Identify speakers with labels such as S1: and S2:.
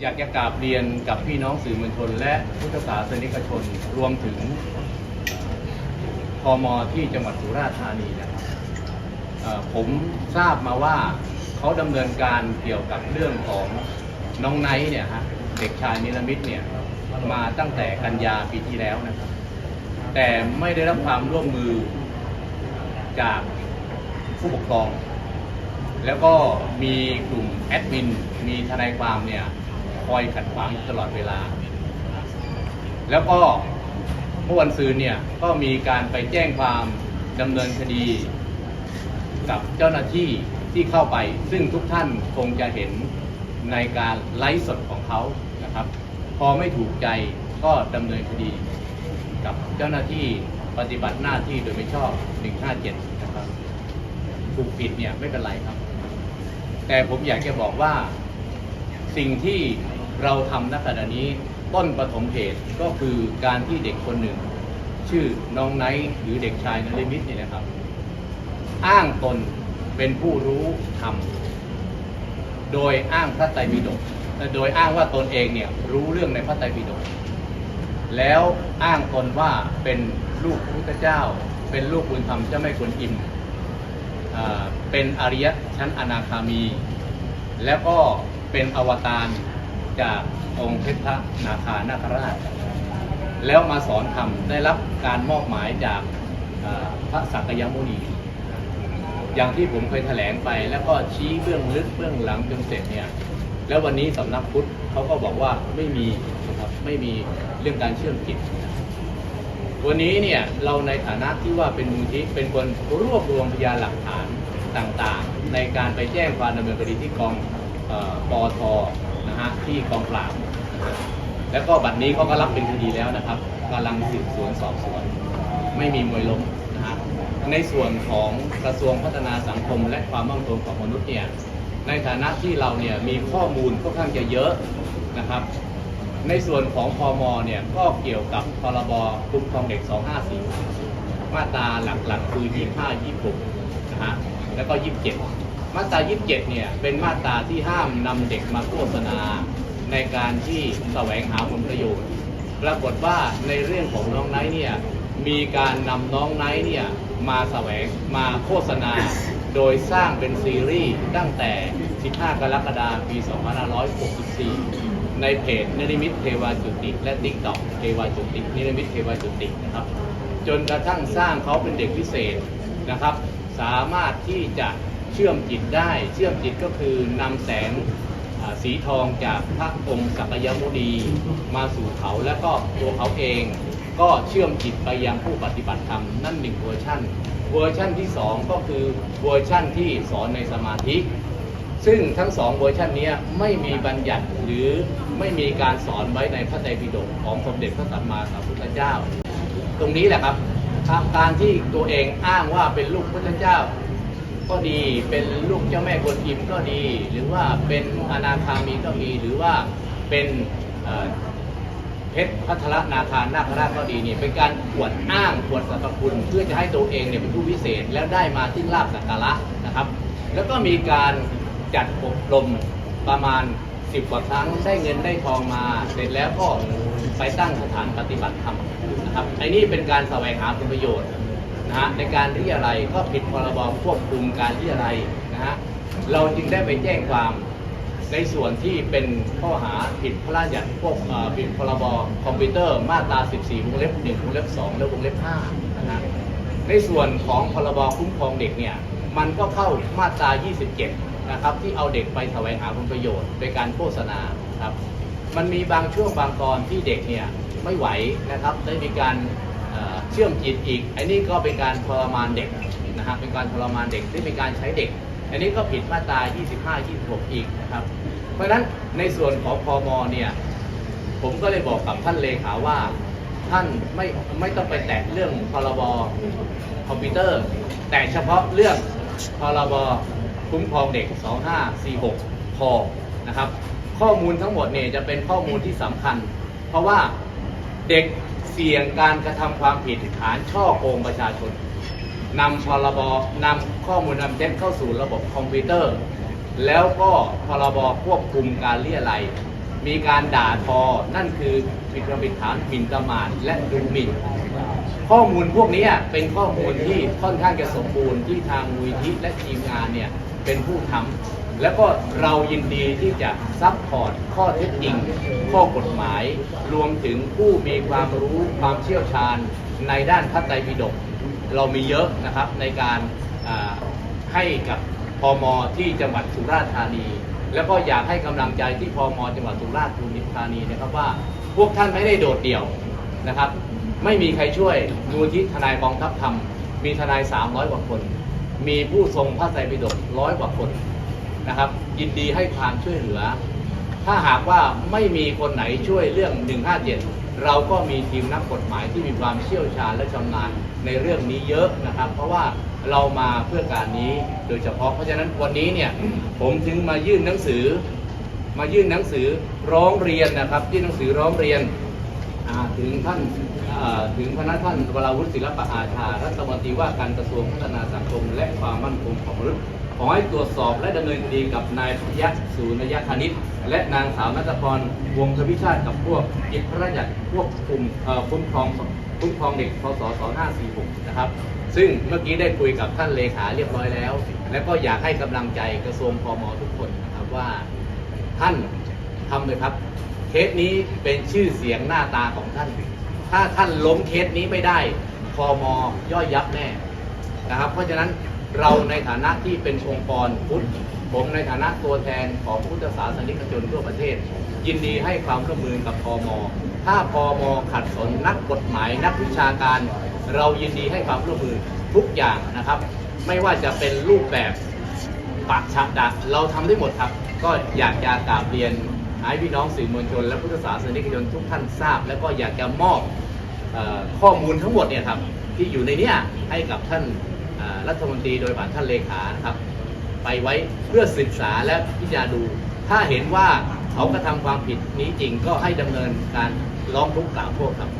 S1: อยากจะกราบเรียนกับพี่น้องสื่อมวลชน และพุทธศาสนิกชนรวมถึงพมที่จังหวัดสุราษฎร์ธานีนะครับผมทราบมาว่าเขาดำเนินการเกี่ยวกับเรื่องของน้องไนท์เนี่ยฮะเด็กชายนิรมิตเนี่ยมาตั้งแต่กันยาปีที่แล้วนะครับ แต่ไม่ได้รับความร่วมมือจากผู้ปกครอง แล้วก็มีกลุ่มแอดมิน มีทนายความเนี่ย คอยขัดขวางอยู่ตลอดเวลา แล้วก็เมื่อวันซืนเนี่ยก็มีการไปแจ้งความดำเนินคดี กับเจ้าหน้าที่ที่เข้าไป ซึ่งทุกท่านคงจะเห็นในการไลฟ์สดของเขานะครับ พอไม่ถูกใจก็ดำเนินคดี กับเจ้าหน้าที่ปฏิบัติหน้าที่โดยไม่ชอบ 157 นะครับ ถูกผิดเนี่ยไม่เป็นไรครับ แต่ผมอยากจะบอกว่าสิ่งที่ เราทำณขณะนี้ต้นปฐมเหตุก็คือการที่เด็กคนหนึ่ง ชื่อน้องไนท์หรือเด็กชายนฤมิตนี่นะครับ อ้างตนเป็นผู้รู้ธรรมโดยอ้างพระไตรปิฎกโดยอ้างว่าตนเองเนี่ยรู้เรื่องในพระไตรปิฎกแล้วอ้างตนว่าเป็นลูกพระพุทธเจ้า เป็นลูกบุญธรรมเจ้าแม่กวนอิมอ่าเป็นอริยะชั้นอนาคามี แล้วก็เป็นอวตาร จากองค์เพชรพระนาคานาคราช แล้วมาสอนธรรมได้รับการมอบหมายจากพระสักยมุนี อย่างที่ผมเคยแถลงไป แล้วก็ชี้เบื้องลึกเบื้องหลังจนเสร็จเนี่ยแล้ววันนี้สำนักพุทธเขาก็บอกว่าไม่มีนะครับไม่มีเรื่องการเชื่อมจิตวันนี้เนี่ยเราในฐานะที่ว่าเป็นมูลที่เป็นคนรวบรวมพยานหลักฐานต่างๆ ในการไปแจ้งความดำเนินคดีที่กองอปอท นะฮะที่กองปราบแล้วก็บัดนี้เขาก็รับเป็นคดีแล้วนะครับกำลังสืบสวนสอบสวน ไม่มีมวยล้มนะฮะในส่วนของกระทรวงพัฒนาสังคม และความมั่นคงของมนุษย์เนี่ยในฐานะที่เราเนี่ยมีข้อมูลค่อนข้างจะเยอะนะครับ ในส่วนของพอมเนี่ยก็เกี่ยวกับพรบคุ้มครองเด็ก 254 มาตราหลักๆคือ 25 26นะฮะแล้วก็ 27 มาตรา 27 เนี่ย เป็นมาตราที่ห้ามนำเด็กมาโฆษณาในการที่แสวงหาผลประโยชน์ ปรากฏว่าในเรื่องของน้องไนท์เนี่ย มีการนำน้องไนท์เนี่ยมาแสวงมาโฆษณา โดยสร้างเป็นซีรีส์ตั้งแต่ 15 กรกฎาคม ปี 2564 ในเพจนิริมิตเทวาจุติ และติ๊กต็อกเทวาจุตินิริมิตเทวาจุตินะครับ จนกระทั่งสร้างเขาเป็นเด็กพิเศษนะครับ สามารถที่จะ เชื่อมจิตได้ เชื่อมจิตก็คือนำแสงสีทองจากพระองค์สักยมุนีมาสู่เขาและก็ตัวเขาเอง ก็เชื่อมจิตไปยังผู้ปฏิบัติธรรมนั่นหนึ่งเวอร์ชันเวอร์ชันที่สองก็คือเวอร์ชันที่สอนในสมาธิ ซึ่งทั้งสองเวอร์ชันนี้ไม่มีบัญญัติหรือไม่มีการสอนไว้ในพระไตรปิฎกของสมเด็จพระสัมมาสัมพุทธเจ้า ตรงนี้แหละครับการที่ตัวเองอ้างว่าเป็นลูกพุทธเจ้า ก็ดี เป็นลูกเจ้าแม่กวนอิมก็ดี หรือว่าเป็นอนาคามีก็มีหรือว่าเป็นเพชรพัทรนาคานาคราชก็ดีเนี่ยเป็นการอวดอ้างอวดสรรพคุณ เพื่อจะให้ตัวเองเนี่ยเป็นผู้วิเศษแล้วได้มาซึ่งลาบสักการะนะครับ แล้วก็มีการจัดอบรมประมาณ10กว่าครั้งได้เงินได้ทองมา เสร็จแล้วก็ไปตั้งสถานปฏิบัติธรรมนะครับไอ้นี่เป็นการแสวงหาผลประโยชน์ นะฮะในการที่อะไรก็ผิดพรบควบคุมการที่อะไรนะฮะเราจึงได้ไปแจ้งความในส่วนที่เป็นข้อหาผิดพระราชบัญญัติพวกผิดพรบคอมพิวเตอร์มาตรา 14 วงเล็บ 1 วงเล็บ 2 และวงเล็บ5นะฮะในส่วนของพรบคุ้มครองเด็กเนี่ยมันก็เข้ามาตรา 27 นะครับที่เอาเด็กไปแสวงหาผลประโยชน์โดยการโฆษณาครับมันมีบางช่วงบางตอนที่เด็กเนี่ยไม่ไหวนะครับได้มีการ เชื่อมจิตอีก อันนี้ก็เป็นการทรมานเด็กนะฮะเป็นการทรมานเด็กที่เป็นการใช้เด็ก อันนี้ก็ผิดมาตรา 25 26 อีกนะครับ เพราะฉะนั้นในส่วนของพมเนี่ยผมก็เลยบอกกับท่านเลขาว่าท่านไม่ไม่ต้องไปแตะเรื่องพรบคอมพิวเตอร์ แต่เฉพาะเรื่องพรบคุ้มครองเด็ก 2546พอนะครับ ข้อมูลทั้งหมดเนี่ยจะเป็นข้อมูลที่สำคัญ เพราะว่าเด็ก เสี่ยงการกระทำความผิดฐานช่อโกงประชาชนนำพรบนำข้อมูลนำเท็จเข้าสู่ระบบคอมพิวเตอร์ แล้วก็พรบควบคุมการเรียไรมีการด่าทอ นั่นคือผิดประมิดฐานหมิ่นประมาทและดูหมิ่น ข้อมูลพวกนี้เป็นข้อมูลที่ค่อนข้างจะสมบูรณ์ที่ทางมูลที่และทีมงานเนี่ยเป็นผู้ทำ แล้วก็เรายินดีที่จะซัพพอร์ตข้อเท็จจริง ข้อกฎหมาย รวมถึงผู้มีความรู้ความเชี่ยวชาญในด้านพระไตรปิฎกเรามีเยอะนะครับในการให้กับพมที่จังหวัดสุราษฎร์ธานี แล้วก็อยากให้กำลังใจที่พมจังหวัดสุราษฎร์ธานีนะครับว่าพวกท่านไม่ได้โดดเดี่ยวนะครับ ไม่มีใครช่วยมูลที่ทนายกองทัพธรรมมีทนาย 300 กว่าคน มีผู้ทรงพระไตรปิฎกร้อยกว่าคน นะครับ ยินดีให้ความช่วยเหลือ ถ้าหากว่าไม่มีคนไหนช่วยเรื่อง 157 เราก็มีทีมนักกฎหมายที่มีความเชี่ยวชาญและชำนาญในเรื่องนี้เยอะนะครับ เพราะว่าเรามาเพื่อการนี้โดยเฉพาะ เพราะฉะนั้นวันนี้เนี่ยผมถึงมายื่นหนังสือ มายื่นหนังสือร้องเรียนนะครับ ยื่นหนังสือร้องเรียนถึงท่านถึงพนักท่านวราวุฒิศิลปะอาชา รัฐมนตรีว่าการกระทรวงพัฒนาสังคม และความมั่นคงของมนุษย์ ขอให้ตรวจสอบและดำเนินคดีกับนายพยัคฆ์สุนยคณิตและนางสาวนัทพรวงศ์ทวิชาติกับพวกกิจพระราชญัติพวกคุมเอ่อคุ้มครองคุ้มครองเด็กพศ2546 นะครับ ซึ่งเมื่อกี้ได้คุยกับท่านเลขาเรียบร้อยแล้ว และก็อยากให้กำลังใจกระทรวงพมทุกคนนะครับว่าท่านทำเลยครับ เคสนี้เป็นชื่อเสียงหน้าตาของท่าน ถ้าท่านล้มเคสนี้ไม่ได้พอมย่อยยับแน่นะครับ เพราะฉะนั้น เราในฐานะที่เป็นองค์กรพุทธผมในฐานะตัวแทนของพุทธศาสนิกชนทั่วประเทศ ยินดีให้ความร่วมมือกับพอมถ้าพอมขัดสนนักกฎหมายนักวิชาการ เรายินดีให้ความร่วมมือทุกอย่างนะครับ ไม่ว่าจะเป็นรูปแบบปากฉะดักเราทำได้หมดครับ ก็อยากจะกราบเรียนให้พี่น้องสื่อมวลชน และพุทธศาสนิกชนทุกท่านทราบ แล้วก็อยากจะมอบข้อมูลทั้งหมดเนี่ยครับที่อยู่ในเนี้ยให้กับท่าน รัฐมนตรีโดยผ่านท่านเลขานะครับไปไว้เพื่อศึกษาและพิจารณาดู ถ้าเห็นว่าเขากระทำความผิดนี้จริงก็ให้ดำเนินการร้องทุกข์กล่าวโทษครับ